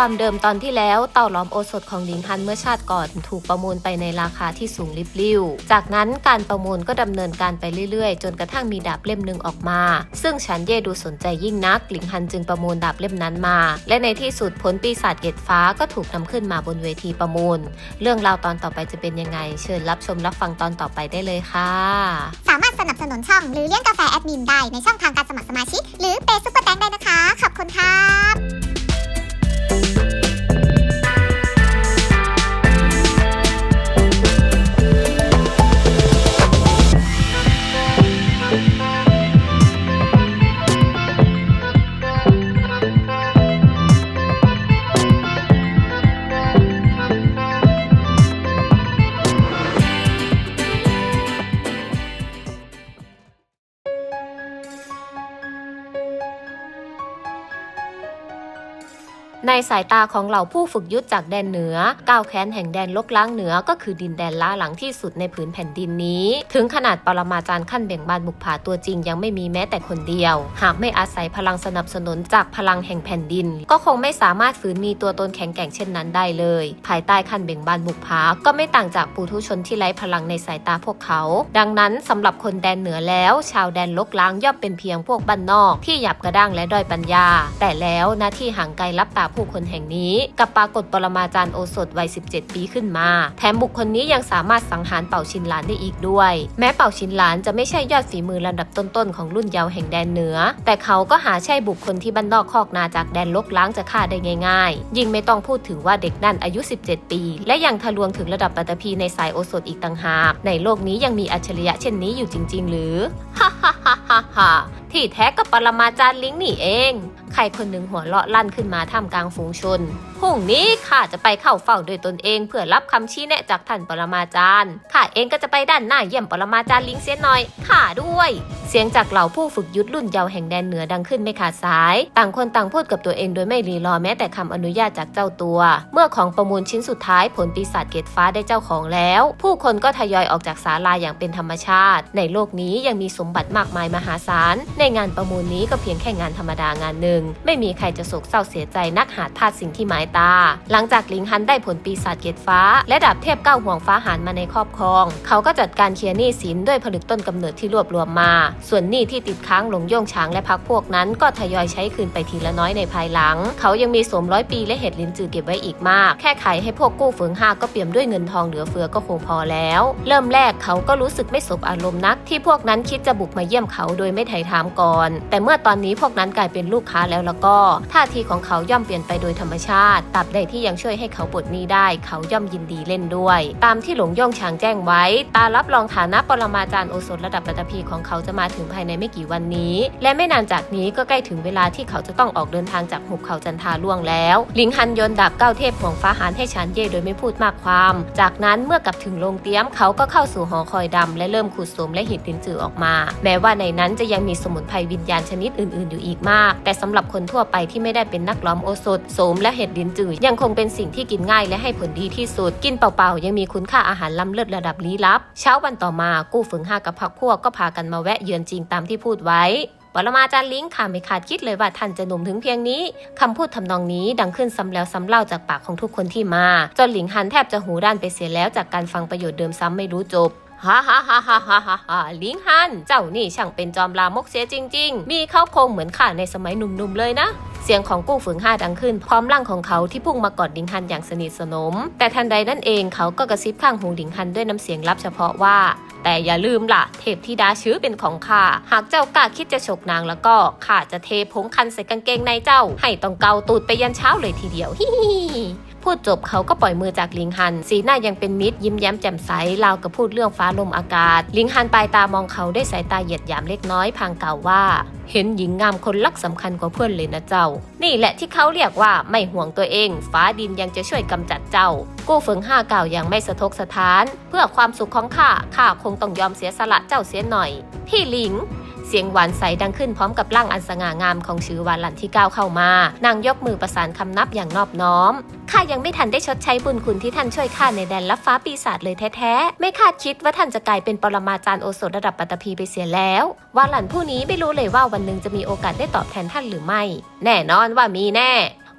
ความเดิมตอนที่แล้วเต่าล้อมโอสถของหลิงฮันเมื่อชาติก่อนถูกประมูลไปในราคาที่สูงลิบลิ่ว จากนั้นการประมูลก็ดำเนินการไปเรื่อยๆ จนกระทั่งมีดาบเล่มหนึ่งออกมา ซึ่งฉันเย่ดูสนใจยิ่งนัก หลิงฮันจึงประมูลดาบเล่มนั้นมา และในที่สุดผลปีศาจเกตฟ้าก็ถูกนำขึ้นมาบนเวทีประมูล เรื่องราวตอนต่อไปจะเป็นยังไง เชิญรับชมรับฟังตอนต่อไปได้เลยค่ะ สามารถสนับสนุนช่องหรือเลี้ยงกาแฟแอดมินได้ในช่องทางการสมัครสมาชิก หรือเปซุปเปอร์แตงได้นะคะ ขอบคุณครับ สายตาของเหล่าผู้ฝึกยุทธจากแดนเหนือก้าวแค้นแห่งแดนลกล้างเหนือก็คือดินแดนล้าหลังที่สุดในผืนแผ่นดินนี้ ถึงขนาดปรมาจารย์ขั้นเบ่งบานบุกผาตัวจริงยังไม่มีแม้แต่คนเดียว หากไม่อาศัยพลังสนับสนุนจากพลังแห่งแผ่นดิน ก็คงไม่สามารถฝืนมีตัวตนแข็งแกร่งเช่นนั้นได้เลย ภายใต้ขั้นเบ่งบานบุกผาก็ไม่ต่างจากปุถุชนที่ไร้พลังในสายตาพวกเขา ดังนั้นสำหรับคนแดนเหนือแล้ว ชาวแดนลกล้างย่อมเป็นเพียงพวกบ้านนอก ที่หยับกระด้างและด้อยปัญญา แต่แล้วหน้าที่ห่างไกลลับตาผูุ้คนแห่งนี้ กับปรากฏปรมาจารย์โอสถวัย 17 ปีขึ้นมา แถมบุคคลนี้ยังสามารถสังหารเป่าชินหลานได้อีกด้วย แม้เป่าชินหลานจะไม่ใช่ยอดฝีมือระดับต้นๆของรุ่นเยาว์แห่งแดนเหนือ แต่เขาก็หาใช่บุคคลที่บ้านนอกคอกนาจากแดนลกล้างจะฆ่าได้ง่าย ๆ ยิ่งไม่ต้องพูดถึงว่าเด็กนั่นอายุ 17 ปี และยังทะลวงถึงระดับปัตตภีในสายโอสถอีกต่างหาก ในโลกนี้ยังมีอัจฉริยะเช่นนี้อยู่จริง ๆ หรือฮ่าฮ่าฮ่าฮ่า ที่แท้ก็ปรมาจารย์ลิงนี่เอง ใครคนหนึ่งหัวเราะลั่นขึ้นมาท่ามกลางฝูงชนพรุ่งนี้ข้าจะไปเข้าเฝ้าด้วยตนเอง เพื่อรับคำชี้แนะจากท่านปรมาจารย์ ข้าเองก็จะไปด้านหน้าเยี่ยมปรมาจารย์ลิงเสียหน่อย ข้าด้วย เสียงจากเหล่าผู้ฝึกยุทธรุ่นเยาว์แห่งแดนเหนือดังขึ้นไม่ขาดสาย ต่างคนต่างพูดกับตัวเองโดยไม่รีรอแม้แต่คำอนุญาตจากเจ้าตัว เมื่อของประมูลชิ้นสุดท้ายผลปีศาจเกตฟ้าได้เจ้าของแล้ว ผู้คนก็ทยอยออกจากศาลาอย่างเป็นธรรมชาติ ในโลกนี้ยังมีสมบัติมากมายมหาศาลในงานประมูลนี้ก็เพียงแค่งานธรรมดางานหนึ่ง ไม่มีใครจะโศกเศร้าเสียใจนักหาทาสสิ่งที่หมายตา หลังจากลิงฮันได้ผลปีศาจเกตฟ้า และดาบเทพเก้าห่วงฟ้าหานมาในครอบครอง เขาก็จัดการเคลียร์หนี้สินด้วยผลึกต้นกำเนิดที่รวบรวมมา ส่วนหนี้ที่ติดค้างหลงโย่งช้างและพักพวกนั้น ก็ทยอยใช้คืนไปทีละน้อยในภายหลัง เขายังมีสมร้อยปีและเห็ดลินจือเก็บไว้อีกมาก แค่ขายให้พวกกู้เฟืองห้าก็เปี่ยมด้วยเงินทองเหลือเฟือก็คงพอแล้ว เริ่มแรกเขาก็รู้สึกไม่สบอารมณ์นัก ที่พวกนั้นคิดจะบุกมาเยี่ยมเขาโดยไม่ไถ่ถามก่อน แต่เมื่อตอนนี้พวกนั้นกลายเป็นลูกค้าแล้วแล้วก็ ท่าทีของเขาย่อมเปลี่ยนไปโดยธรรมชาติตราบใดที่ยังช่วยให้เขาปลดหนี้ได้ เขาย่อมยินดีเล่นด้วย ตามที่หลงย่องฉางแจ้งไว้ ตารับรองฐานะปรมาจารย์โอสถระดับปัตภีของเขาจะมาถึงภายในไม่กี่วันนี้ และไม่นานจากนี้ก็ใกล้ถึงเวลาที่เขาจะต้องออกเดินทางจากหุบเขาจันทาล่วงแล้วลิงฮันยนดาบเก้าเทพห่วงฟ้าหานให้ชานเย่โดยไม่พูดมากความ จากนั้นเมื่อกลับถึงโรงเตี้ยมเขาก็เข้าสู่หอคอยดำและเริ่มขุดสมและหินดินจือออกมา แม้ว่าในนั้นจะยังมีสมมุนไพรวิญญาณชนิดอื่น ๆ อยู่อีกมาก แต่สำหรับคนทั่วไปที่ไม่ได้เป็นนักล้อมโอสถโสมและเห็ดดินจืดยังคงเป็นสิ่งที่กินง่ายและให้ผลดีที่สุด กินเปล่า ๆ ยังมีคุณค่าอาหารล้ำเลิศระดับลี้ลับ เช้าวันต่อมากู้ฝึงห้ากับพักพวกก็พากันมาแวะเยือนจริงตามที่พูดไว้ปรมาจารย์ลิงค่ะไม่คาดคิดเลยว่าท่านจะหนุ่มถึงเพียงนี้คำพูดทำนองนี้ดังขึ้นซ้ำแล้วซ้ำเล่าจากปากของทุกคนที่มา จนหลิงฮันแทบจะหูด้านไปเสียแล้วจากการฟังประโยชน์เดิมซ้ำไม่รู้จบ ฮ่าฮ่าฮ่าฮ่าฮ่าฮ่าฮ่าลิงฮัน เจ้านี่ช่างเป็นจอมลามกเสียจริง ๆ มีเข้าโครงเหมือนข้าในสมัยหนุ่มๆเลยนะเสียงของกู้ฝึงห้าดังขึ้น พร้อมร่างของเขาที่พุ่งมากอดลิงฮันอย่างสนิทสนม แต่ทันใดนั่นเองเขาก็กระซิบข้างหูลิงฮันด้วยน้ำเสียงลับเฉพาะว่า แต่อย่าลืมล่ะ เทพธิดาชื้อเป็นของข้าหากเจ้ากล้าคิดจะฉกนางแล้วก็ข้าจะเทผงคันใส่กางเกงในเจ้า ให้ต้องเกาตูดไปยันเช้าเลยทีเดียวฮิฮิ พูดจบเขาก็ปล่อยมือจากลิงฮัน สีหน้ายังเป็นมิตรยิ้มแย้มแจ่มใสราวกับพูดเรื่องฟ้าลมอากาศ ลิงฮันปลายตามองเขาด้วยสายตาเหยียดหยามเล็กน้อยพางกล่าวว่า เห็นหญิงงามคนรักสำคัญกว่าเพื่อนเลยนะเจ้า นี่แหละที่เขาเรียกว่าไม่ห่วงตัวเอง ฟ้าดินยังจะช่วยกำจัดเจ้า กู้เฟิงห้าเก่าอย่างไม่สะทกสะท้าน เพื่อความสุขของข้าข้าคงต้องยอมเสียสละเจ้าเสียหน่อย พี่หลิง สียงหวานใสดังขึ้นพร้อมกับร่างอันสง่างามของชื่อวานหลันที่ก้าวเข้ามา นางยกมือประสานคำนับอย่างนอบน้อมข้ายังไม่ทันได้ชดใช้บุญคุณที่ท่านช่วยข้าในแดนลับฟ้าปีศาจเลยแท้ๆ ไม่คาดคิดว่าท่านจะกลายเป็นปรมาจารย์โอสถระดับปัตตภีไปเสียแล้ววานหลันผู้นี้ไม่รู้เลยว่าวันหนึ่งจะมีโอกาสได้ตอบแทนท่านหรือไม่ แน่นอนว่ามีแน่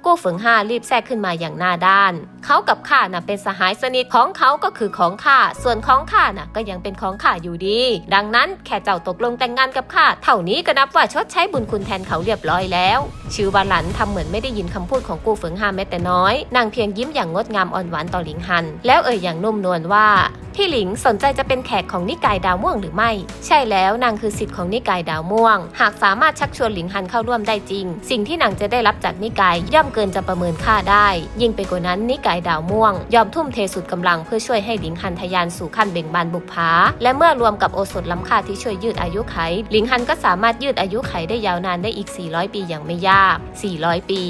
กู้เฟิงห้ารีบแทรกขึ้นมาอย่างหน้าด้าน เขากับข้าน่ะเป็นสหายสนิทของเขาก็คือของข้า ส่วนของข้าน่ะก็ยังเป็นของข้าอยู่ดี ดังนั้นแค่เจ้าตกลงแต่งงานกับข้าเท่านี้ก็นับว่าชดใช้บุญคุณแทนเขาเรียบร้อยแล้วชื่อวาหลันทำเหมือนไม่ได้ยินคำพูดของกู้เฟิงห้าแม้แต่น้อย นางเพียงยิ้มอย่างงดงามอ่อนหวานต่อหลิงฮัน แล้วเอ่ยอย่างนุ่มนวลว่าพี่หลิงสนใจจะเป็นแขกของนิกายดาวม่วงหรือไม่ ใช่แล้วนางคือสิทธิ์ของนิกายดาวม่วง หากสามารถชักชวนหลิงฮันเข้าร่วมได้จริง สิ่งที่นางจะได้รับจากนิกายย่อมเกินจะประเมินค่าได้ ยิ่งไปกว่านั้นนิกายดาวม่วง ยอมทุ่มเทสุดกำลังเพื่อช่วยให้หลิงฮันทะยานสู่ขั้นเบ่งบานบุกผาและเมื่อรวมกับโอสถล้ำค่าที่ช่วยยืดอายุไข หลิงฮันก็สามารถยืดอายุไขได้ยาวนานได้อีก 400 ปีอย่างไม่ยาก 400 ปี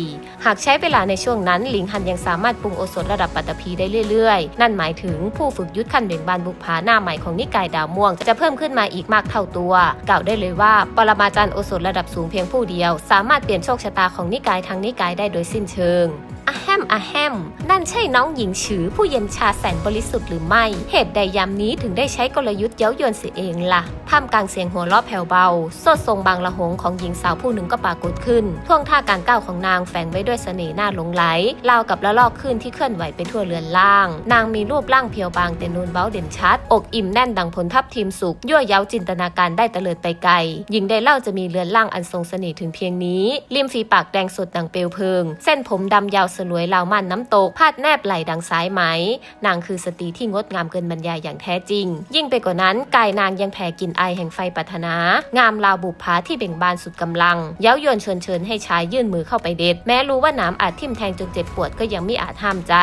หากใช้เวลาในช่วงนั้น หลิงฮันยังสามารถปรุงโอสถระดับปัตตภีได้เรื่อยๆ นั่นหมายถึงผู้ฝึกยุทธขั้นเบ่งบานบุกผาหน้าใหม่ของนิกายดาวม่วง จะเพิ่มขึ้นมาอีกมากเท่าตัว กล่าวได้เลยว่า ปรมาจารย์โอสถระดับสูงเพียงผู้เดียว สามารถเปลี่ยนโชคชะตาของนิกายทั้งนิกายได้โดยสิ้นเชิง อะแฮมอะแฮม นั่นใช่น้องหญิงฉือผู้เย็นชาแสนบริสุทธิ์หรือไม่ เหตุใดยามนี้ถึงได้ใช้กลยุทธ์เย้ายวนเสียเองล่ะท่ามกลางเสียงหัวเราะแผ่วเบาโซดทรงบางละหงของหญิงสาวผู้หนึ่งก็ปรากฏขึ้น ท่วงท่าการก้าวของนางแฝงไว้ด้วยเสน่ห์น่าหลงไหลราวกับละลอกขึ้นที่เคลื่อนไหวไปทั่วเรือนล่าง นางมีรูปร่างเพียวบางแต่นูนเบ้าเด่นชัด อกอิ่มแน่นดังผลทับทีมสุกยั่วเย้าจินตนาการได้เตลิดไปไกลหญิงได้เล่าจะมีเรือนล่างอันทรงเสน่ห์ถึงเพียงนี้ริมฝีปากแดงสดดังเปลวเพลิง เส้นผมดำยาวสลวยราวมันน้ำตกพาดแนบไหลดังสายไหม นางคือสตรีที่งดงามเกินบรรยายอย่างแท้จริง ยิ่งไปกว่านั้นกายนางยังแผ่กลิ่นไอแห่งไฟปรารถนา งามราวบุปผาที่เบ่งบานสุดกำลัง เย้ายวนชวนเชิญให้ชายยื่นมือเข้าไปเด็ด แม้รู้ว่าน้ำอาจทิ่มแทงจนเจ็บปวดก็ยังไม่อาจห้ามใจ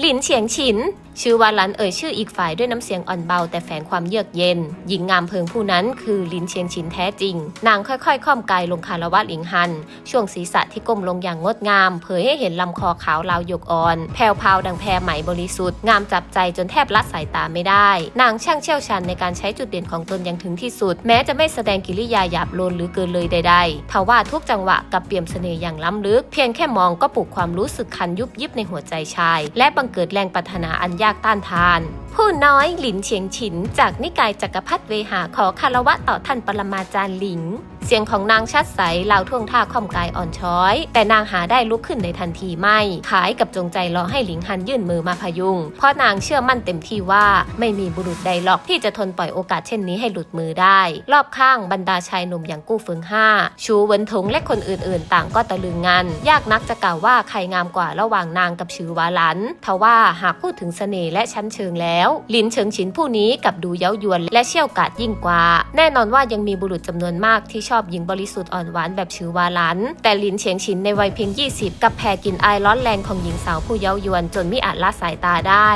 หลินเฉียงฉิน ชื่อว่าหลันเอ่ยชื่ออีกฝ่ายด้วยน้ำเสียงอ่อนเบาแต่แฝงความเยือกเย็น หญิงงามเพิงผู้นั้นคือลินเชียงชินแท้จริง นางค่อยๆค่อมกายลงคารวะหลิงฮัน ช่วงศีรษะที่ก้มลงอย่างงดงาม เผยให้เห็นลำคอขาวลาวหยกอ่อน แผ่วพาวดังแพรไหมบริสุทธิ์ งามจับใจจนแทบละสายตาไม่ได้ นางช่างเชี่ยวชาญในการใช้จุดเด่นของตนอย่างถึงที่สุด แม้จะไม่แสดงกิริยาหยาบโลนหรือเกินเลยใดๆทว่าทุกจังหวะกับเปี่ยมเสน่ห์อย่างล้ำลึก เพียงแค่มองก็ปลุกความรู้สึกคันยุบยิบในหัวใจชาย และบังเกิดแรงปรารถนาอันยากต้านทาน ผู้น้อยหลินเฉียงฉิน จากนิกายจักรพรรดิเวหาขอคารวะต่อท่านปรมาจารย์หลิง เสียงของนางชัดใสเหล่าท่วงท่าค่อมกายอ่อนช้อย แต่นางหาได้ลุกขึ้นในทันทีไม่ขายกับจงใจรอให้หลิงฮันยื่นมือมาพยุง เพราะนางเชื่อมั่นเต็มที่ว่าไม่มีบุรุษใดหรอกที่จะทนปล่อยโอกาสเช่นนี้ให้หลุดมือได้ รอบข้างบรรดาชายหนุ่มอย่างกู้เฟิงห้า ชูเวินทงและคนอื่นๆ ต่างก็ตะลึงงัน ยากนักจะกล่าวว่าใครงามกว่าระหว่างนางกับชื่อวาหลันทว่าหากพูดถึงเสน่ห์และชั้นเชิงแล้วลินเฉิงฉินผู้นี้กับดูเย้ายวนและเชี่ยวกาจยิ่งกว่า แน่นอนว่ายังมีบุรุษจำนวนมากที่ชอบหญิงบริสุทธิ์อ่อนหวานแบบชื่อวาลัน แต่หลินเฉียงฉินในวัยเพียง 20 กับแผ่กลินอายร้อนแรงของหญิงสาวผู้เย้ายวนจนไม่อาจละสายตาได้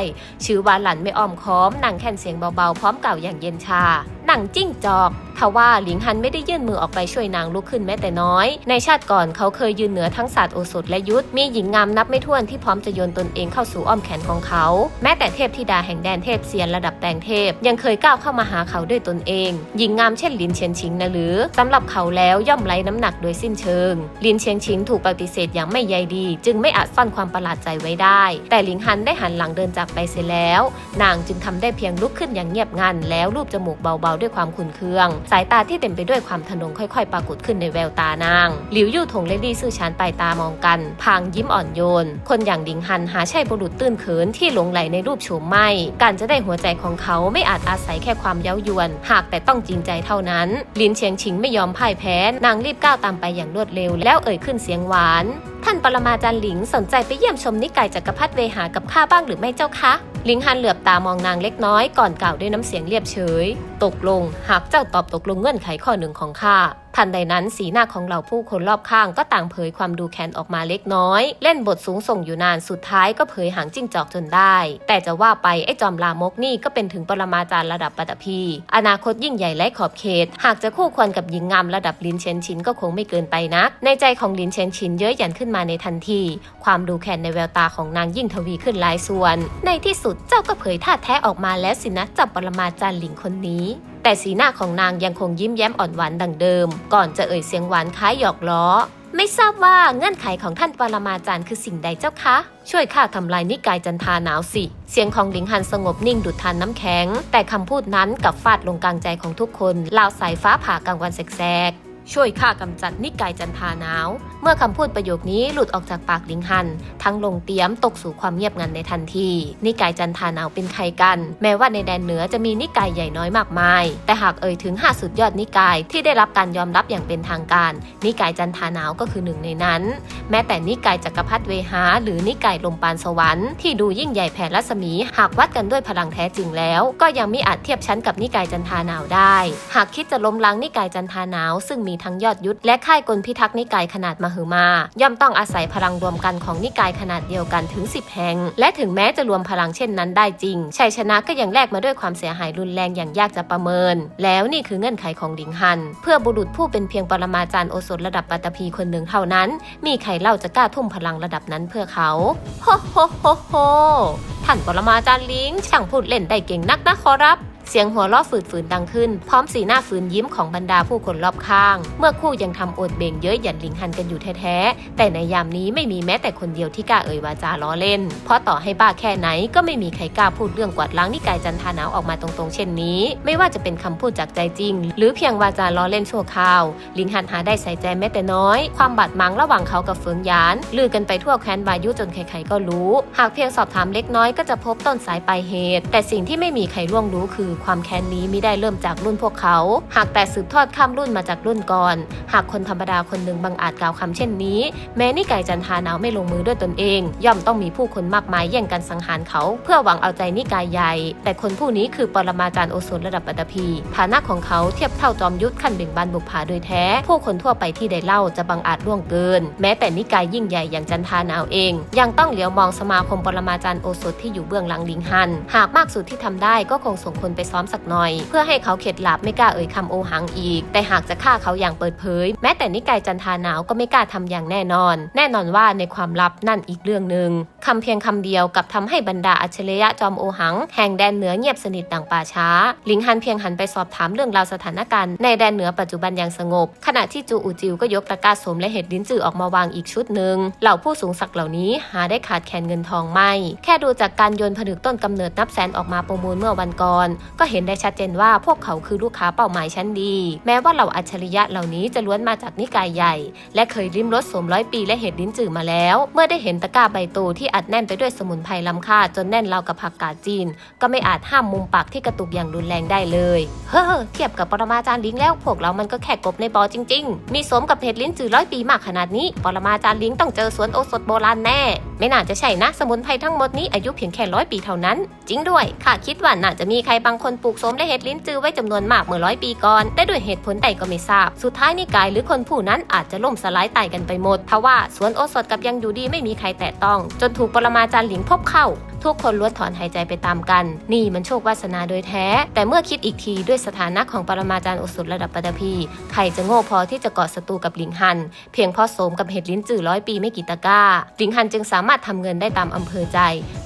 ชื่อวาลันไม่อ้อมค้อมนั่งแค่นเสียงเบาๆ พร้อมกล่าวอย่างเย็นชา หนังจิ้งจอกทว่าหลิงฮันไม่ได้ยื่นมือออกไปช่วยนางลุกขึ้นแม้แต่น้อย ในชาติก่อนเขาเคยยืนเหนือทั้งศาสตร์โอสถและยุทธมีหญิงงามนับไม่ถ้วนที่พร้อมจะโยนตนเองเข้าสู่อ้อมแขนของเขา แม้แต่เทพธิดาแห่งแดนเทพเซียนระดับแตงเทพ ยังเคยก้าวเข้ามาหาเขาด้วยตนเอง หญิงงามเช่นลินเชียนชิงนะหรือสำหรับเขาแล้วย่อมไร้น้ำหนักโดยสิ้นเชิง ลินเชียงชิงถูกปฏิเสธอย่างไม่ใยดี จึงไม่อาจซ่อนความประหลาดใจไว้ได้ แต่หลิงฮันได้หันหลังเดินจากไปเสียแล้ว นางจึงทำได้เพียงลุกขึ้นอย่างเงียบงันแล้วรูปจมูกเบาๆด้วยความขุนเคือง สายตาที่เต็มไปด้วยความทะนงค่อย ๆ ปรากฏขึ้นในแววตานาง หลิวยู่ถงและลี่ซื่อชานไปตามองกัน พางยิ้มอ่อนโยน คนอย่างดิงฮันหาใช่บุรุษตื้นเขินที่หลงไหลในรูปโฉมไม่ การจะได้หัวใจของเขาไม่อาจอาศัยแค่ความเย้ายวน หากแต่ต้องจริงใจเท่านั้น ลินเชียงชิงไม่ยอมพ่ายแพ้ นางรีบก้าวตามไปอย่างรวดเร็ว แล้วเอ่ยขึ้นเสียงหวาน ท่านปรมาจารย์หลิงสนใจไปเยี่ยมชมนิกายจักรพรรดิเวหากับข้าบ้างหรือไม่เจ้าคะหลิงฮันเหลือบตามองนางเล็กน้อยก่อนกล่าวด้วยน้ำเสียงเรียบเฉย ตกลง หากเจ้าตอบตกลงเงื่อนไขข้อหนึ่งของข้าทันใดนั้นสีหน้าของเหล่าผู้คนรอบข้างก็ต่างเผยความดูแค้นออกมาเล็กน้อย เล่นบทสูงส่งอยู่นานสุดท้ายก็เผยหางจิ้งจอกจนได้ แต่จะว่าไปไอ้จอมลามกนี่ก็เป็นถึงปรมาจารย์ระดับปัตภีอนาคตยิ่งใหญ่และขอบเขต หากจะคู่ควรกับหญิงงามระดับลินเชนชินก็คงไม่เกินไปนัก ในใจของลินเชนชินเย้ยหยันขึ้นมาในทันที ความดูแค้นในแววตาของนางยิ่งทวีขึ้นหลายส่วน ในที่สุดเจ้าก็เผยท่าแท้ออกมาแล้วสินะจับปรมาจารย์หลิงคนนี้แต่สีหน้าของนางยังคงยิ้มแย้มอ่อนหวานดังเดิม ก่อนจะเอ่ยเสียงหวานคล้ายหยอกล้อ ไม่ทราบว่าเงื่อนไขของท่านปรมาจารย์คือสิ่งใดเจ้าคะ ช่วยข้าทำลายนิกายจันทาหนาวสิ เสียงของหลิงฮันสงบนิ่งดุจทานน้ำแข็ง แต่คำพูดนั้นกลับฟาดลงกลางใจของทุกคนลาวสายฟ้าผ่ากลางวันแสกๆช่วยข้ากำจัดนิกายจันทาหนาวเมื่อคำพูดประโยคนี้หลุดออกจากปากลิงฮัน ทั้งลงเตียมตกสู่ความเงียบงันในทันที นิกายจันทาหนาวเป็นใครกัน แม้ว่าในแดนเหนือจะมีนิกายใหญ่น้อยมากมาย แต่หากเอ่ยถึงห้าสุดยอดนิกายที่ได้รับการยอมรับอย่างเป็นทางการ นิกายจันทานาวก็คือหนึ่งในนั้น แม้แต่นิกายจักรพรรดิเวหา หรือนิกายลมปานสวรรค์ที่ดูยิ่งใหญ่แผ่รัศมี หากวัดกันด้วยพลังแท้จริงแล้ว ก็ยังไม่อาจเทียบชั้นกับนิกายจันทานาวได้ หากคิดจะล้มล้างนิกายจันทานาวซึ่งมีทั้งยอดยุทธและค่ายกลพิทักษ์นิกายขนาดมหึมา ย่อมต้องอาศัยพลังรวมกันของนิกายขนาดเดียวกันถึง 10 แห่ง และถึงแม้จะรวมพลังเช่นนั้นได้จริงชัยชนะก็ยังแลกมาด้วยความเสียหายรุนแรงอย่างยากจะประเมิน แล้วนี่คือเงื่อนไขของดิงฮัน เพื่อบุรุษผู้เป็นเพียงปรมาจารย์โอสถระดับปัตตภีคนหนึ่งเท่านั้น มีใครเล่าจะกล้าทุ่มพลังระดับนั้นเพื่อเขาโฮโฮโฮโฮท่านปรมาจารย์ลิงช่างพูดเล่นได้เก่งนักนะขอรับ เสียงหัวเราะฝืดๆดังขึ้น พร้อมสีหน้าฝืนยิ้มของบรรดาผู้คนรอบข้าง เมื่อคู่ยังทำโอดเบ่งเย้ยหยันหลิงฮันกันอยู่แท้ๆ แต่ในยามนี้ไม่มีแม้แต่คนเดียวที่กล้าเอ่ยวาจาล้อเล่น เพราะต่อให้บ้าแค่ไหนก็ไม่มีใครกล้าพูดเรื่องกวาดล้างนิกายจันทาหนาวออกมาตรงๆ เช่นนี้ ไม่ว่าจะเป็นคำพูดจากใจจริง หรือเพียงวาจาล้อเล่นชั่วคราว ลิงฮันหาได้ใส่ใจแม้แต่น้อย ความบาดหมางระหว่างเขากับเฟิงหยานลือกันไปทั่วแคว้นบายุจนใครๆก็รู้ หากเพียงสอบถามเล็กน้อยก็จะพบต้นสายปลายเหตุ แต่สิ่งที่ไม่มีใครล่วงรู้คือความแค้นนี้มิได้เริ่มจากรุ่นพวกเขา หากแต่สืบทอดข้ามรุ่นมาจากรุ่นก่อน หากคนธรรมดาคนหนึ่งบังอาจกล่าวคำเช่นนี้ แม้นิกายจันทาหนาวไม่ลงมือด้วยตนเอง ย่อมต้องมีผู้คนมากมายแย่งกันสังหารเขา เพื่อหวังเอาใจนิกายใหญ่ แต่คนผู้นี้คือปรมาจารย์โอสถระดับปัตภีฐานะของเขาเทียบเท่าจอมยุทธขั้นเบ่งบานบุกผาโดยแท้ ผู้คนทั่วไปที่ได้เล่าจะบังอาจล่วงเกิน แม้แต่นิกายยิ่งใหญ่อย่างจันทาหนาวเอง ยังต้องเหลียวมองสมาคมปรมาจารย์โอสถที่อยู่เบื้องหลังลิงฮัน หากมากสุดที่ทำได้ก็คงส่งคนไปซ้อมสักหน่อย เพื่อให้เขาเข็ดหลาบไม่กล้าเอ่ยคำโอหังอีก แต่หากจะฆ่าเขาอย่างเปิดเผย แม้แต่นิกายจันทาหนาวก็ไม่กล้าทำอย่างแน่นอน แน่นอนว่าในความลับนั่นอีกเรื่องหนึ่งคำเพียงคำเดียวกับทำให้บรรดาอัจฉริยะจอมโอหัง แห่งแดนเหนือเงียบสนิทดังป่าช้า ลิงฮันเพียงหันไปสอบถามเรื่องราวสถานการณ์ในแดนเหนือปัจจุบันอย่างสงบ ขณะที่จูอูจิวก็ยกตะกร้าสมและเห็ดลิ้นจือออกมาวางอีกชุดหนึ่งเหล่าผู้สูงศักดิ์เหล่านี้หาได้ขาดแคลนเงินทองไม่ แค่ดูจากการโยนผนึกต้นกำเนิดนับแสนออกมาประมูลเมื่อวันก่อนก็เห็นได้ชัดเจนว่าพวกเขาคือลูกค้าเป้าหมายชั้นดี แม้ว่าเหล่าอัจฉริยะเหล่านี้จะล้วนมาจากนิกายใหญ่ และเคยริมรสสมร้อยปีและเห็ดลิ้นจือมาแล้ว เมื่อได้เห็นตะกร้าใบโตที่อัดแน่นไปด้วยสมุนไพรล้ำค่าจนแน่นราวกับผักกาดจีน ก็ไม่อาจห้ามมุมปากที่กระตุกอย่างรุนแรงได้เลย เฮ้อเทียบกับปรมาจารย์ลิงแล้วพวกเรามันก็แค่กบในบอจริง ๆ มีสมกับเห็ดลิ้นจือร้อยปีมากขนาดนี้ ปรมาจารย์ลิงต้องเจอสวนโอสถโบราณแน่ ไม่น่าจะใช่นะ สมุนไพรทั้งหมดนี้อายุเพียงแค่ร้อยปีเท่านั้น จริงด้วยข้าคิดว่าน่าจะมีใครบางคนปลูกสมและเห็ดลิ้นจือไว้จำนวนมากเมื่อร้อยปีก่อนแต่ด้วยเหตุผลใดก็ไม่ทราบ สุดท้ายนิกายหรือคนผู้นั้นอาจจะล่มสลายตายกันไปหมดทว่าสวนโอสถกับยังอยู่ดีไม่มีใครแตะต้อง จนถูกปรมาจารย์หลิงพบเข้า ทุกคนล้วนถอนหายใจไปตามกัน นี่มันโชควาสนาโดยแท้ แต่เมื่อคิดอีกทีด้วยสถานะของปรมาจารย์โอสุระดับปัตภีใครจะโง่พอที่จะเกาะศัตรูกับหลิงฮัน เพียงเพราะโสมกับเห็ดลิ้นจือร้อยปีไม่กี่ตะก้าหลิงฮันจึงสามารถทำเงินได้ตามอำเภอใจ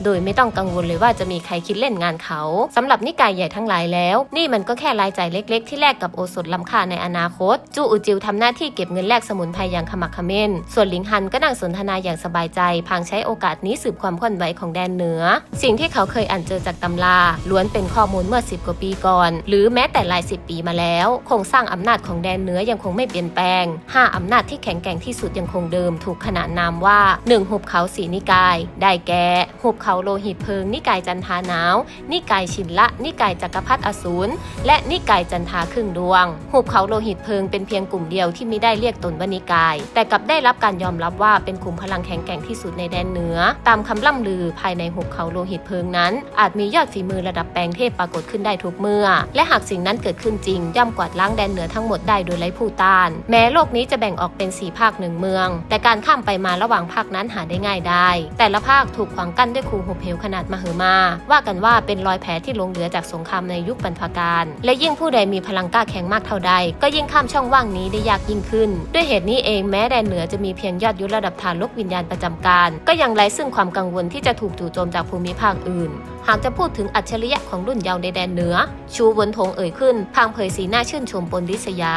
โดยไม่ต้องกังวลเลยว่าจะมีใครคิดเล่นงานเขาสำหรับนิกายใหญ่ทั้งหลายแล้ว นี่มันก็แค่รายจ่ายเล็ก ๆ ที่แลกกับโอสถล้ำค่าในอนาคต จูอูจิวทำหน้าที่เก็บเงินแลกสมุนไพรอย่างขมักขม้น ส่วนหลิงฮันก็นั่งสนทนาอย่างสบายใจ พางใช้โอกาสนี้สืบความค่อนไหวของแดนเหนือสิ่งที่เขาเคยอ่านเจอจากตำราล้วนเป็นข้อมูลเมื่อ 10 กว่าปีก่อน หรือแม้แต่หลายสิบปีมาแล้วโครงสร้างอำนาจของแดนเหนือยังคงไม่เปลี่ยนแปลง 5 อำนาจที่แข็งแกร่งที่สุดยังคงเดิมถูกขนานนามว่า 1. หุบเขาสีนิกาย ได้แก่หุบเขาโลหิตเพิง นิกายจันทาหนาว นิกายชินละ นิกายจักรพรรดิอสูรและนิกายจันทาครึ่งดวง หุบเขาโลหิตเพิงเป็นเพียงกลุ่มเดียวที่ไม่ได้เรียกตนว่านิกาย แต่กลับได้รับการยอมรับว่าเป็นกลุ่มพลังแข็งแกร่งที่สุดในแดนเหนือ ตามคำล่ำลือภายในหุบเขาโลหิตเพลิงนั้น อาจมียอดฝีมือระดับแปลงเทพปรากฏขึ้นได้ทุกเมื่อ และหากสิ่งนั้นเกิดขึ้นจริง ย่อมกวาดล้างแดนเหนือทั้งหมดได้โดยไร้ผู้ต้าน แม้โลกนี้จะแบ่งออกเป็นสีภาคหนึ่งเมือง แต่การข้ามไปมาระหว่างภาคนั้นหาได้ง่ายได้ แต่ละภาคถูกขวางกั้นด้วยคูหุบเหวขนาดมหึมา ว่ากันว่าเป็นรอยแผลที่หลงเหลือจากสงครามในยุคบรรพกาลและยิ่งผู้ใดมีพลังกล้าแข็งมากเท่าใด ก็ยิ่งข้ามช่องว่างนี้ได้ยากยิ่งขึ้น ด้วยเหตุนี้เองแม้แดนเหนือจะมีเพียงยอดยุทธระดับฐานลกวิญญาณประจำการ ก็ยังไร้ซึ่งความกังวลที่จะถูกจู่โจมจากภูมิภาคอื่น หากจะพูดถึงอัจฉริยะของรุ่นเยาว์ในแดนเหนือ ชูวนทงเอ่ยขึ้นพางเผยสีหน้าชื่นชมปนดิษยา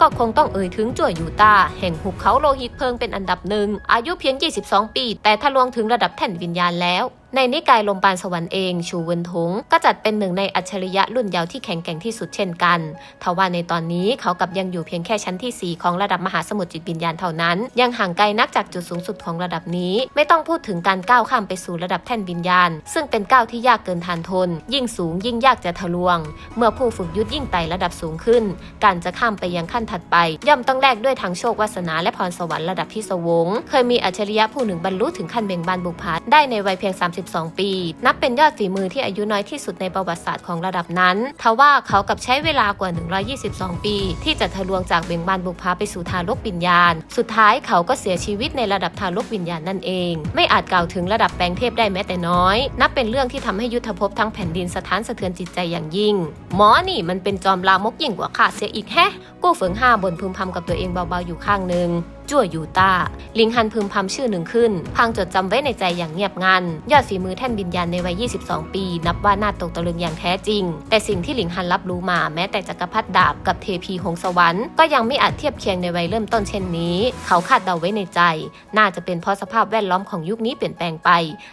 ก็คงต้องเอ่ยถึงจั่วยูตาแห่งหุบเขาโลหิตเพลิงเป็นอันดับหนึ่งอายุเพียง 22 ปี แต่ทะลวงถึงระดับแท่นวิญญาณแล้ว ในนิกายลมปานสวรรค์เองชูเวินทงก็จัดเป็นหนึ่งในอัจฉริยะรุ่นเยาว์ที่แข็งแกร่งที่สุดเช่นกันทว่าในตอนนี้เขากับยังอยู่เพียงแค่ชั้นที่ 4 ของระดับมหาสมุทรจิตวิญญาณเท่านั้น ยังห่างไกลนักจากจุดสูงสุดของระดับนี้ ไม่ต้องพูดถึงการก้าวข้ามไปสู่ระดับแท่นวิญญาณ ซึ่งเป็นก้าวที่ยากเกินทานทน ยิ่งสูงยิ่งยากจะทะลวง เมื่อผู้ฝึกยุทธยิ่งไต่ระดับสูงขึ้น การจะข้ามไปยังขั้นถัดไป ย่อมต้องแลกด้วยทางโชควาสนาและพรสวรรค์ระดับที่สวง เคยมีอัจฉริยะผู้หนึ่งบรรลุถึงขั้นเบ่งบานบุกผาได้ในวัยเพียง32 ปี นับเป็นยอดฝีมือที่อายุน้อยที่สุดในประวัติศาสตร์ของระดับนั้น ทว่าเขากับใช้เวลากว่า 122 ปี ที่จะทะลวงจากเบ่งบานบุกผาไปสู่ทารกวิญญาณ สุดท้ายเขาก็เสียชีวิตในระดับทารกวิญญาณนั่นเอง ไม่อาจกล่าวถึงระดับแปลงเทพได้แม้แต่น้อย นับเป็นเรื่องที่ทำให้ยุทธภพทั้งแผ่นดินสะท้านสะเทือนจิตใจอย่างยิ่ง หมอนี่มันเป็นจอมลามกยิ่งกว่าข้าเสียอีกแฮะ กู้เฟิงห้าบนพึมพำกับตัวเองเบาๆอยู่ข้างหนึ่ง จั่วยูตาลิงฮันพึมพำชื่อหนึ่งขึ้น พังจดจำไว้ในใจอย่างเงียบงัน ยอดฝีมือแท่นวิญญาณในวัย 22 ปี นับว่าน่าตกตะลึงอย่างแท้จริง แต่สิ่งที่ลิงฮันรับรู้มาแม้แต่จักรพรรดิดาบกับเทพีหงสวรรค์ก็ยังไม่อาจเทียบเคียงในวัยเริ่มต้นเช่นนี้ เขาคาดเดาไว้ในใจ น่าจะเป็นเพราะสภาพแวดล้อมของยุคนี้เปลี่ยนแปลงไป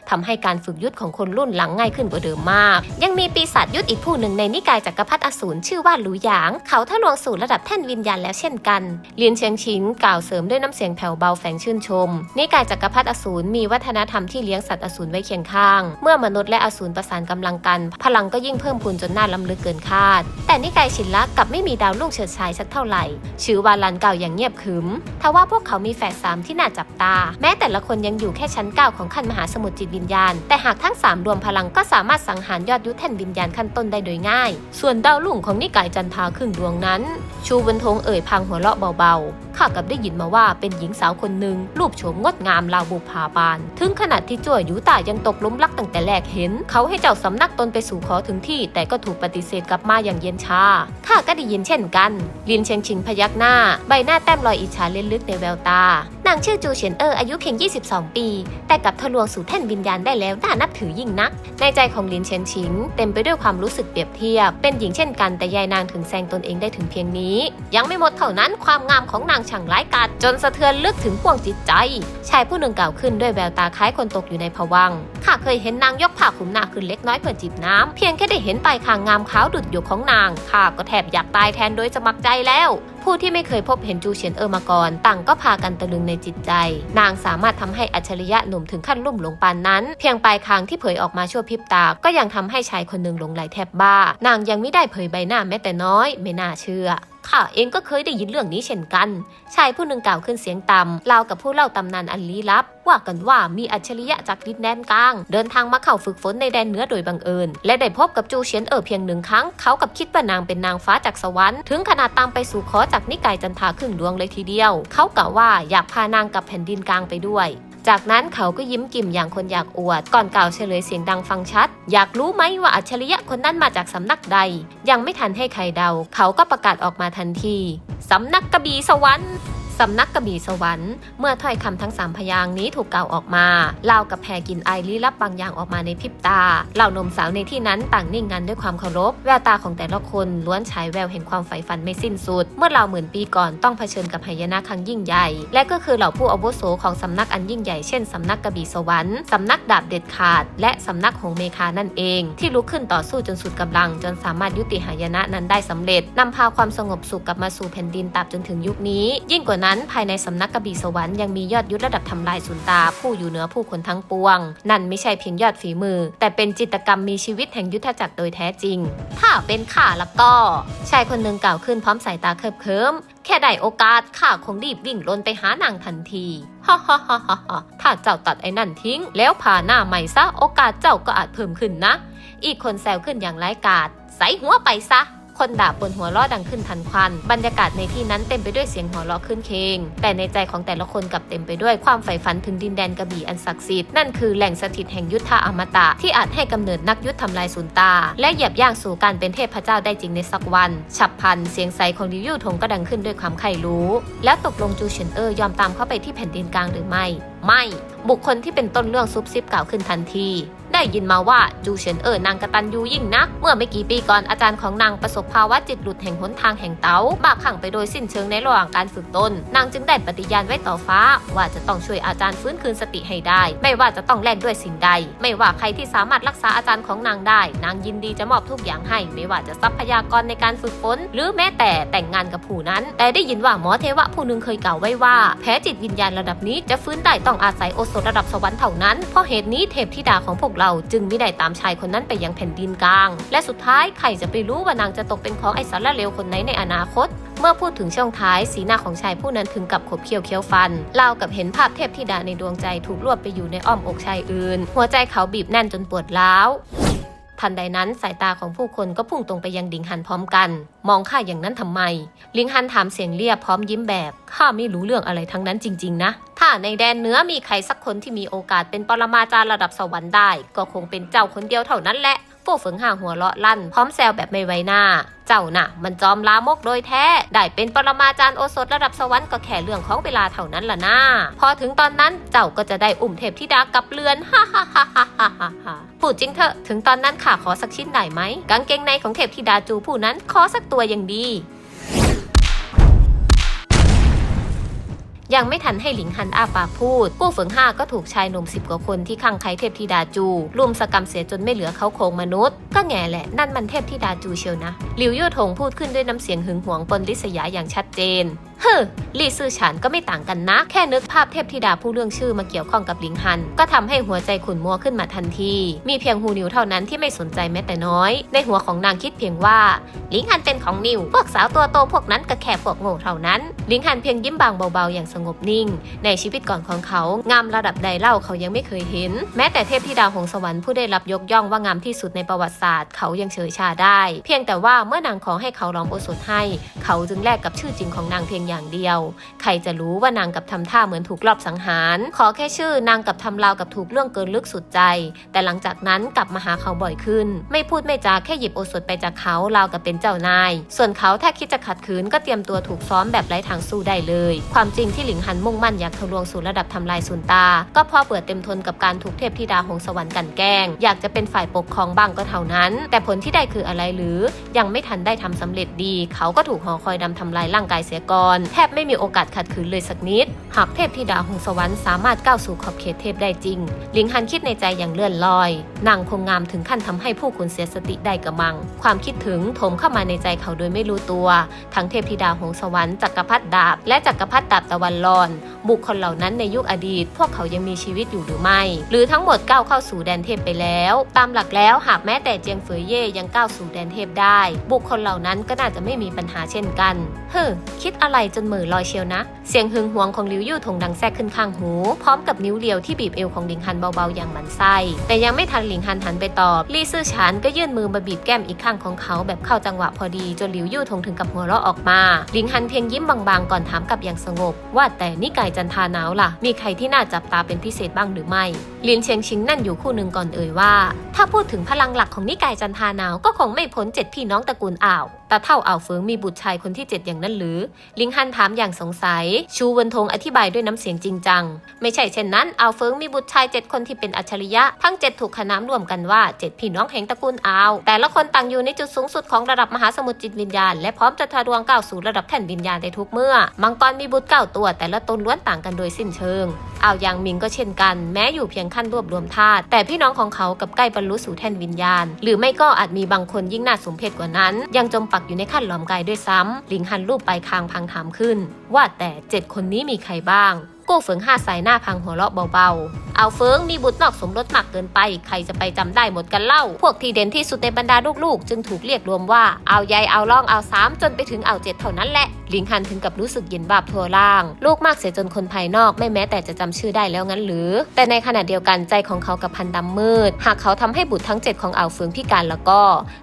ทำให้การฝึกยุทธของคนรุ่นหลังง่ายขึ้นกว่าเดิมมาก ยังมีปีศาจยุทธอีกผู้หนึ่งในนิกายจักรพรรดิอสูรชื่อว่าหลูหยาง เขาทะลวงสู่ระดับแท่นวิญญาณแล้วเช่นกันเลียนเชียงชิงกล่าวเสริมด้วยน้ำเสียงแผ่วเบาแฝงชื่นชม นิกายจักรพรรดิอสูรมีวัฒนธรรมที่เลี้ยงสัตว์อสูรไว้เคียงข้าง เมื่อมนุษย์และอสูรประสานกำลังกัน พลังก็ยิ่งเพิ่มพูนจนน่าล้ำลึกเกินคาด แต่นิกายฉินละกลับไม่มีดาวรุ่งเฉิดฉายสักเท่าไหร่ ชื่อวาลันเก่าอย่างเงียบขรึมทว่าพวกเขามีแฝดสามที่น่าจับตา แม้แต่ละคนยังอยู่แค่ชั้นเก้าของขั้นมหาสมุทรจิตวิญญาณ แต่หากทั้งสามรวมพลังก็สามารถสังหารยอดยุทธแท่นวิญญาณขั้นต้นได้โดยง่าย ส่วนดาวรุ่งของนิกายจันทาครึ่งดวงนั้น ชูบนทงเอ่ยพังหัวเราะเบาๆข้ากับได้ยินมาว่าเป็นหญิงสาวคนหนึ่งรูปโฉมงดงามราวบุพาบาน ถึงขนาดที่จั่วยูตายังตกลุมรักตั้งแต่แรกเห็น เขาให้เจ้าสำนักตนไปสู่ขอถึงที่ แต่ก็ถูกปฏิเสธกลับมาอย่างเย็นชาข้าก็ได้ยินเช่นกันลินเชียงชิงพยักหน้า ใบหน้าแต้มรอยอิจฉาเล่นลึกในแววตา นางชื่อจูเฉียนเอออายุเพียง 22 ปี แต่กลับทะลวงสู่แท่นวิญญาณได้แล้วน่านับถือยิ่งนัก ในใจของลินเชียนชิงเต็มไปด้วยความรู้สึกเปรียบเทียบ เป็นหญิงเช่นกันแต่ยายนางถึงแซงตนเองได้ถึงเพียงนี้ ยังไม่หมดเท่านั้นความงามของนางช่างร้ายกาจจนสะเทือนลึกถึงห่วงจิตใจ ชายผู้หนึ่งกล่าวขึ้นด้วยแววตาคล้ายคนตกอยู่ในภวังข้าเคยเห็นนางยกผ้าคลุมหน้าขึ้นเล็กน้อยเพื่อจิบน้ำเพียงแค่ได้เห็นปลายคางงามขาวดุดหยกของนางข้าก็แทบอยากตายแทนโดยสมัครใจแล้ว ผู้ที่ไม่เคยพบเห็นจูเฉียนเออมาก่อน ต่างก็พากันตะลึงในจิตใจ นางสามารถทำให้อัจฉริยะหนุ่มถึงขั้นลุ่มหลงปานนั้น เพียงปลายคางที่เผยออกมาชั่วพริบตา ก็ยังทำให้ชายคนหนึ่งหลงไหลแทบบ้า นางยังไม่ได้เผยใบหน้าแม้แต่น้อย ไม่น่าเชื่อ ข้าเองก็เคยได้ยินเรื่องนี้เช่นกัน ชายผู้หนึ่งกล่าวขึ้นเสียงต่ำราวกับผู้เล่าตำนานอันลี้ลับ ว่ากันว่ามีอัจฉริยะจากดินแดนกลาง เดินทางมาเข้าฝึกฝนในแดนเหนือโดยบังเอิญ และได้พบกับจูเฉียนเอ๋อเพียงหนึ่งครั้ง เขากับคิดว่านางเป็นนางฟ้าจากสวรรค์ ถึงขนาดตามไปสู่ขอจากนิกายจันทาครึ่งดวงเลยทีเดียว เขากล่าวว่าอยากพานางกับแผ่นดินกลางไปด้วย จากนั้นเขาก็ยิ้มกิ่มอย่างคนอยากอวด ก่อนกล่าวเฉลยเสียงดังฟังชัด อยากรู้ไหมว่าอัจฉริยะคนนั้นมาจากสำนักใด ยังไม่ทันให้ใครเดา เขาก็ประกาศออกมาทันทีสำนักกระบี่สวรรค์ สำนักกระบี่สวรรค์ เมื่อถ้อยคำทั้งสามพยางนี้ถูกกล่าวออกมาเล่าวกับแพรกินไอลี้ลับบางอย่างออกมาในพริบตาเหล่านมสาวในที่นั้นต่างนิ่งงันด้วยความเคารพ แววตาของแต่ละคนล้วนฉายแววเห็นความใฝ่ฝันไม่สิ้นสุด เมื่อเราหมื่นปีก่อนต้องเผชิญกับหายนะครั้งยิ่งใหญ่ และก็คือเหล่าผู้อาวุโสของสำนักอันยิ่งใหญ่เช่นสำนักกระบี่สวรรค์สำนักดาบเด็ดขาด และสำนักหงเมคานั่นเอง ที่ลุกขึ้นต่อสู้จนสุดกำลัง จนสามารถยุติหายนะนั้นได้สำเร็จนำพาความสงบสุขกลับมาสู่แผ่นดินตราบจนถึงยุคนี้ ยิ่งกว่านั้นภายในสำนักกระบี่สวรรค์ยังมียอดยุทธระดับทำลายสุนตา ผู้อยู่เหนือผู้คนทั้งปวง นั่นไม่ใช่เพียงยอดฝีมือ แต่เป็นจิตกรรมมีชีวิตแห่งยุทธจักรโดยแท้จริง ถ้าเป็นข้าล้วก็ ชายคนหนึ่งกล่าวขึ้นพร้อมสายตาเคิบเคิมแค่ได้โอกาสข้าคงรีบวิ่งลนไปหานางทันทีฮ่าฮ่าฮ่าฮ่าถ้าเจ้าตัดไอ้นั่นทิ้ง แล้วผ่าหน้าใหม่ซะโอกาสเจ้าก็อาจเพิ่มขึ้นนะ อีกคนแซวขึ้นอย่างไร้กาดใส่หัวไปซะ คนด่าบนหัวเราะดังขึ้นทันควัน บรรยากาศในที่นั้นเต็มไปด้วยเสียงหัวเราะขึ้นเคง แต่ในใจของแต่ละคนกลับเต็มไปด้วยความใฝ่ฝันถึงดินแดนกระบี่อันศักดิ์สิทธิ์นั่นคือแหล่งสถิตแห่งยุทธาอมตะที่อาจให้กำเนิดนักยุทธทำลายศูนตา และเหยียบย่างสู่การเป็นเทพเจ้าได้จริงในสักวัน ฉับพลันเสียงใสของลิวยู่ทงก็ดังขึ้นด้วยความใคร่รู้ แล้วตกลงจูเฉินเออยอมตามเข้าไปที่แผ่นดินกลางหรือไม่ ไม่ บุคคลที่เป็นต้นเรื่องซุบซิบกล่าวขึ้นทันที ได้ยินมาว่าจูเฉินเอ๋อนางกระตันยูยิ่งนัก เมื่อไม่กี่ปีก่อนอาจารย์ของนางประสบภาวะจิตหลุดแห่งหนทางแห่งเต๋าบาคลั่งไปโดยสิ้นเชิงในระหว่างการฝึกตน นางจึงได้ปฏิญาณไว้ต่อฟ้า ว่าจะต้องช่วยอาจารย์ฟื้นคืนสติให้ได้ ไม่ว่าจะต้องแลกด้วยสิ่งใด ไม่ว่าใครที่สามารถรักษาอาจารย์ของนางได้ นางยินดีจะมอบทุกอย่างให้ ไม่ว่าจะทรัพยากรในการฝึกฝนหรือแม้แต่แต่งงานกับผู้นั้น แต่ได้ยินว่าหมอเทวะผู้หนึ่งเคยกล่าวไว้ว่าแพ้จิตวิญญาณระดับนี้จะฟื้นได้ต้องอาศัยโอสถระดับสวรรค์เท่านั้นเพราะเหตุนี้เทพธิดาของพวกเราจึงไม่ได้ตามชายคนนั้นไปยังแผ่นดินกลาง และสุดท้ายใครจะไปรู้ว่านางจะตกเป็นของไอสารเลวคนไหนในอนาคต เมื่อพูดถึงช่องท้ายสีหน้าของชายผู้นั้นถึงกับขบเคี้ยวเคี้ยวฟันเล่ากับเห็นภาพเทพธิดาในดวงใจถูกรวบไปอยู่ในอ้อมอกชายอื่น หัวใจเขาบีบแน่นจนปวดร้าว ทันใดนั้นสายตาของผู้คนก็พุ่งตรงไปยังลิงฮันพร้อมกัน มองข้าอย่างนั้นทำไม ลิงฮันถามเสียงเรียบพร้อมยิ้มแบบข้าไม่รู้เรื่องอะไรทั้งนั้นจริง ๆ นะ ถ้าในแดนเหนือมีใครสักคนที่มีโอกาสเป็นปรมาจารย์ระดับสวรรค์ได้ ก็คงเป็นเจ้าคนเดียวเท่านั้นแหละ ผู้เฟิงห่าหัวเลาะลั่น พร้อมแซวแบบไม่ไว้หน้า เจ้าน่ะ มันจอมลามกโดยแท้ ได้เป็นปรมาจารย์โอสถระดับสวรรค์ก็แค่เรื่องของเวลาเท่านั้นล่ะนะพอถึงตอนนั้นเจ้าก็จะได้อุ่มเทพธิดากับเรือนฮ่าฮ่าฮ่าฮ่าฮ่าฮ่าฮ่าพูดจริงเถอะถึงตอนนั้นข้าขอสักชิ้นได้ไหมกางเกงในของเทพธิดาจูผู้นั้นขอสักตัวอย่างดี ยังไม่ทันให้หลิงฮันอ้าปากพูด กู้เฟิงห้าก็ถูกชายหนุ่มสิบกว่าคนที่ข้างใครเทพธิดาจูรุมสกรรมเสียจนไม่เหลือเขาโครงมนุษย์ ก็แง่แหละ นั่นมันเทพธิดาจูเชียวนะหลิวยู่ถงพูดขึ้นด้วยน้ำเสียงหึงหวงปนริษยาอย่างชัดเจนเฮ้อลี่ซื่อฉานก็ไม่ต่างกันนะ แค่นึกภาพเทพธิดาผู้เรื่องชื่อมาเกี่ยวข้องกับลิงฮัน ก็ทำให้หัวใจขุ่นมัวขึ้นมาทันที มีเพียงฮูนิวเท่านั้นที่ไม่สนใจแม้แต่น้อย ในหัวของนางคิดเพียงว่า ลิงฮันเป็นของนิว พวกสาวตัวโตพวกนั้นก็แค่พวกโง่เท่านั้น ลิงฮันเพียงยิ้มบางเบาๆอย่างสงบนิ่ง ในชีวิตก่อนของเขา งามระดับใดเล่าเขายังไม่เคยเห็น แม้แต่เทพธิดาหงสวรรค์ผู้ได้รับยกย่องว่างามที่สุดในประวัติศาสตร์ เขายังเฉยชาได้ เพียงแต่ว่าเมื่อนางขอให้เขาลองโอสถให้ เขาจึงแลกกับชื่อจริงของนางเพียงอย่างเดียว ใครจะรู้ว่านางกับทำท่าเหมือนถูกลอบสังหาร ขอแค่ชื่อนางกับทำราวกับถูกเรื่องเกินลึกสุดใจ แต่หลังจากนั้นกลับมาหาเขาบ่อยขึ้น ไม่พูดไม่จาแค่หยิบโอสถไปจากเขาราวกับเป็นเจ้านาย ส่วนเขาถ้าคิดจะขัดขืนก็เตรียมตัวถูกซ้อมแบบไร้ทางสู้ได้เลย ความจริงที่หลิงหันมุ่งมั่นอยากทะลวงสู่ระดับทำลายสุนตา ก็เพอเปิดเต็มทนกับการถูกเทพธิดาหงสวรรค์กันแกล้ง อยากจะเป็นฝ่ายปกครองบ้างก็เท่านั้น แต่ผลที่ได้คืออะไรหรือ ยังไม่ทันได้ทำสำเร็จดี เขาก็ถูกหอคอยดำทำลายร่างกายเสียก่อนแทบไม่มีโอกาสขัดขืนเลยสักนิด หากเทพธิดาหงสวรรค์สามารถก้าวสู่ขอบเขตเทพได้จริง ลิงฮันคิดในใจอย่างเลื่อนลอยนางคงงามถึงขั้นทำให้ผู้คนเสียสติได้กระมัง ความคิดถึงโถมเข้ามาในใจเขาโดยไม่รู้ตัว ทั้งเทพธิดาหงสวรรค์จักรพรรดิดาบ และจักรพรรดิดาบตะวันรอน บุคคลเหล่านั้นในยุคอดีต พวกเขายังมีชีวิตอยู่หรือไม่ หรือทั้งหมดก้าวเข้าสู่แดนเทพไปแล้ว ตามหลักแล้วหากแม้แต่เจียงเฟยเย่ยังก้าวสู่แดนเทพได้ บุคคลเหล่านั้นก็น่าจะไม่มีปัญหาเช่นกัน เฮ้อคิดอะไรจนมือลอยเชียวนะ เสียงหึงหวงของหลิวยู่ถงดังแทรกขึ้นข้างหู พร้อมกับนิ้วเดียวที่บีบเอวของหลิงฮันเบาๆอย่างหมันไส้แต่ยังไม่ทันหลิงฮันหันไปตอบลี่ซื่อฉานก็ยื่นมือมาบีบแก้มอีกข้างของเขาแบบเข้าจังหวะพอดีจนหลิวยู่ถงถึงกับหัวเราะออกมาหลิงฮันเพียงยิ้มบางๆก่อนถามกลับอย่างสงบ ว่าแต่นี่ไก่จันทาหนาวล่ะ มีใครที่น่าจับตาเป็นพิเศษบ้างหรือไม่ลินเชียงชิงนั่นอยู่คู่หนึ่งก่อนเอ่ยว่า ถ้าพูดถึงพลังหลักของนิกายจันทาหนาวก็คงไม่พ้นเจ็ดพี่น้องตระกูลอ่าวต่เท่าอ่าวเฟิงมีบุตรชายคนที่เจ็ดอย่างนั้นหรือ ลิงฮันถามอย่างสงสัย ชูเวนทงอธิบายด้วยน้ำเสียงจริงจัง ไม่ใช่เช่นนั้นอ่าวเฟิงมีบุตรชายเจ็ดคนที่เป็นอัจฉริยะ ทั้งเจ็ดถูกขนานรวมกันว่าเจ็ดพี่น้องแห่งตระกูลอ่าว แต่ละคนต่างอยู่ในจุดสูงสุดของระดับมหาสมุทรจิตวิญญาณ และพร้อมจะทะลวงก้าวสู่ระดับแท่นวิญญาณได้ทุกเมื่อ มังกรมีบุตรเก้าตัว แต่ละตนล้วนต่างกันโดยสิ้นเชิงอ่าวยางมิงก็เช่นกัน แม้อยู่เพียงขั้นรวบรวมธาตุแต่พี่น้องของเขากับใกล้บรรลุสู่แท่นวิญญาณ หรือไม่ก็อาจมีบางคนยิ่งน่าสมเพชกว่านั้น ยังจมปักอยู่ในขั้นหลอมกายด้วยซ้ำลิงหันรูปไปคางพังถามขึ้น ว่าแต่เจ็ดคนนี้มีใครบ้าง กู้เฟิงห้าสายหน้าพังหัวเราะเบาๆ เอาเฟิงมีบุตรนอกสมรสมากเกินไป ใครจะไปจำได้หมดกันเล่า พวกที่เด่นที่สุดในบรรดาลูกๆ จึงถูกเรียกรวมว่าเอาใหญ่เอาล่องเอาสามจนไปถึงเอาเจ็ดเท่านั้นแหละลิงฮันถึงกับรู้สึกเย็นบาปทั่วล่าง ลูกมากเสียจนคนภายนอกไม่แม้แต่จะจำชื่อได้แล้วงั้นหรือ แต่ในขณะเดียวกันใจของเขากับพันดำมืด หากเขาทำให้บุตรทั้งเจ็ดของเอาเฟิงพิการแล้วก็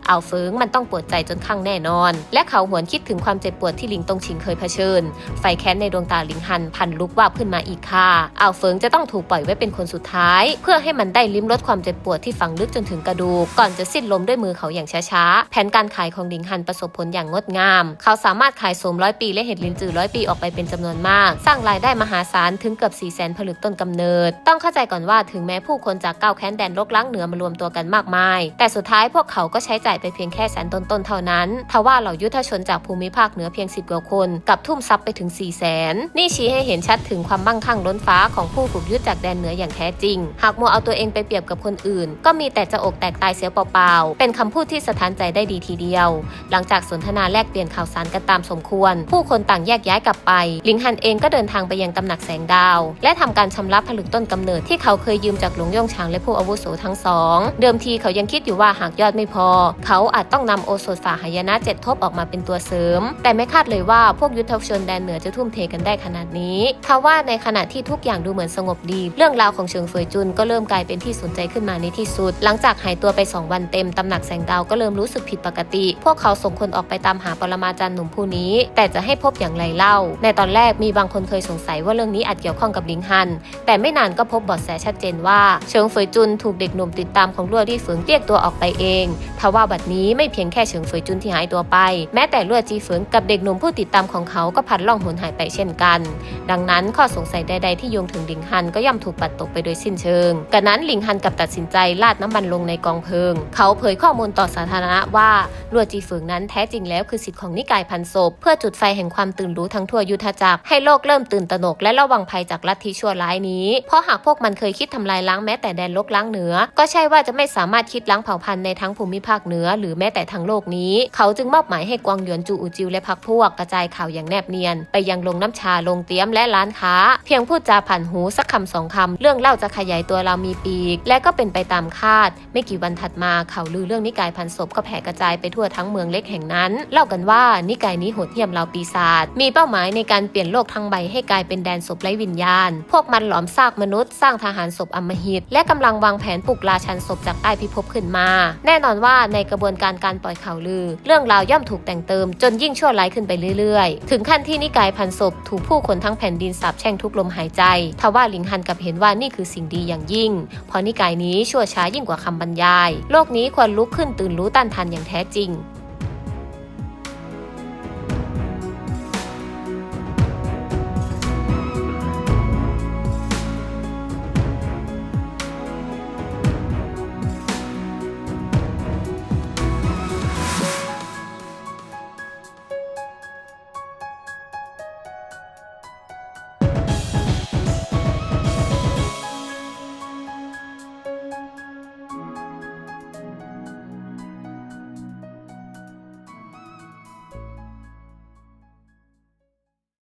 เอาเฟิงมันต้องปวดใจจนข้างแน่นอน และเขาหวนคิดถึงความเจ็บปวดที่ลิงตงชิงเคยเผชิญ ไฟแค้นในดวงตาลิงฮันพันลุกว่าขึ้นมาอีกค่ะเอาเฟิงจะต้องถูกปล่อยไว้เป็นคนสุดท้าย เพื่อให้มันได้ลิ้มรสความเจ็บปวดที่ฝังลึกจนถึงกระดูกก่อนจะสิ้นลมด้วยมือเขาอย่างช้าๆ แผนการขายของลิงฮันประสบผลอย่างงดงาม เขาสามารถขายโสมร้อยปีและเห็ดลินจือร้อยปีออกไปเป็นจำนวนมาก สร้างรายได้มหาศาลถึงเกือบ4 0 0 0 0 0ผลึกต้นกำเนิด ต้องเข้าใจก่อนว่าถึงแม้ผู้คนจากเก้าแค้นแดนลกล้างเหนือมารวมตัวกันมากมาย แต่สุดท้ายพวกเขาก็ใช้จ่ายไปเพียงแค่แสนต้นๆเท่านั้นทว่าเหล่ายุทธชนจากภูมิภาคเหนือเพียง10กว่าคนกับทุ่มทรัพย์ไปถึง4 0 0แสนนี่ชี้ให้เห็นชัดถึงความมั่งคั่งล้นฟ้าของผู้ฝึกยุทธจากแดนเหนืออย่างแท้จริง หากมัวเอาตัวเองไปเปรียบกับคนอื่น ก็มีแต่จะอกแตกตายเสียเปล่าๆ เป็นคำพูดที่สะท้านใจได้ดีทีเดียว หลังจากสนทนาแลกเปลี่ยนข่าวสารกันตามสมควร ผู้คนต่างแยกย้ายกลับไป ลิงฮันเองก็เดินทางไปยังตำหนักแสงดาว และทำการชำระผลึกต้นกำเนิดที่เขาเคยยืมจากหลวงย่งฉางและผู้อาวุโสทั้งสองเดิมทีเขายังคิดอยู่ว่าหากยอดไม่พอ เขาอาจต้องนำโอสถฝาหายนะเจ็ดทบออกมาเป็นตัวเสริม แต่ไม่คาดเลยว่าพวกยุทธชนแดนเหนือจะทุ่มเทกันได้ขนาดนี้ทว่าในในขณะที่ทุกอย่างดูเหมือนสงบดี เรื่องราวของเฉิงเฟยจุนก็เริ่มกลายเป็นที่สนใจขึ้นมาในที่สุด หลังจากหายตัวไป 2 วันเต็มตำหนักแสงดาวก็เริ่มรู้สึกผิดปกติ พวกเขาส่งคนออกไปตามหาปรมาจารย์หนุ่มผู้นี้ แต่จะให้พบอย่างไรเล่า ในตอนแรกมีบางคนเคยสงสัยว่าเรื่องนี้อาจเกี่ยวข้องกับลิงฮัน แต่ไม่นานก็พบเบาะแสชัดเจนว่าเฉิงเฟยจุนถูกเด็กหนุ่มติดตามของลัวที่ฝืงเรียกตัวออกไปเองทว่าบัดนี้ไม่เพียงแค่เฉิงเฟยจุนที่หายตัวไป แม้แต่ลัวจีฝืงกับเด็กหนุ่มผู้ติดตามของเขาก็พัดล่องหนหายไปเช่นกัน ดังนั้นข้อสงสัยใดๆที่โยงถึงลิงฮันก็ย่อมถูกปัดตกไปโดยสิ้นเชิงกระนั้นลิงฮันกับตัดสินใจลาดน้ำมันลงในกองเพลิง เขาเผยข้อมูลต่อสาธารณะว่าลัวจีฝืงนั้นแท้จริงแล้วคือสิทธิ์ของนิกายพันศพเพื่อจุดไฟแห่งความตื่นรู้ทั้งทั่วยุทธจักรให้โลกเริ่มตื่นตระหนกและระวังภัยจากลัทธิชั่วร้ายนี้ เพราะหากพวกมันเคยคิดทำลายล้างแม้แต่แดนลกล้างเหนือ ก็ใช่ว่าจะไม่สามารถคิดล้างเผ่าพันธุ์ในทั้งภูมิภาคเหนือหรือแม้แต่ทั้งโลกนี้ เขาจึงมอบหมายให้กวางหยวนจูอูจิวและพักพวกกระจายข่าวอย่างแนบเนียน ไปยังโรงน้ำชาโรงเตี้ยมและร้านค้าเพียงพูดจาผ่านหูสักคำสองคำ เรื่องเล่าจะขยายตัวเรามีปีก และก็เป็นไปตามคาด ไม่กี่วันถัดมาข่าวลือเรื่องนิกายพันศพก็แผ่กระจายไปทั่วทั้งเมืองเล็กแห่งนั้น เล่ากันว่านิกายนี้โหดเหี้ยมเราปีศาจมีเป้าหมายในการเปลี่ยนโลกทั้งใบให้กลายเป็นแดนศพไร้วิญญาณ พวกมันหลอมซากมนุษย์ สร้างทหารศพอมหิต และกำลังวางแผนปลุกราชันศพจากใต้พิภพขึ้นมา แน่นอนว่าในกระบวนการการปล่อยข่าวลือ เรื่องราวย่อมถูกแต่งเติม จนยิ่งชั่วร้ายขึ้นไปเรื่อยๆ ถึงขั้นที่นิกายพันศพถูกผู้คนทั้งแผ่นดินสาปแช่งทุกลมหายใจ ทว่าลิงฮันกับเห็นว่านี่คือสิ่งดีอย่างยิ่ง เพราะนิกายนี้ชั่วช้ายิ่งกว่าคำบรรยาย โลกนี้ควรลุกขึ้นตื่นรู้ต้านทานอย่างแท้จริง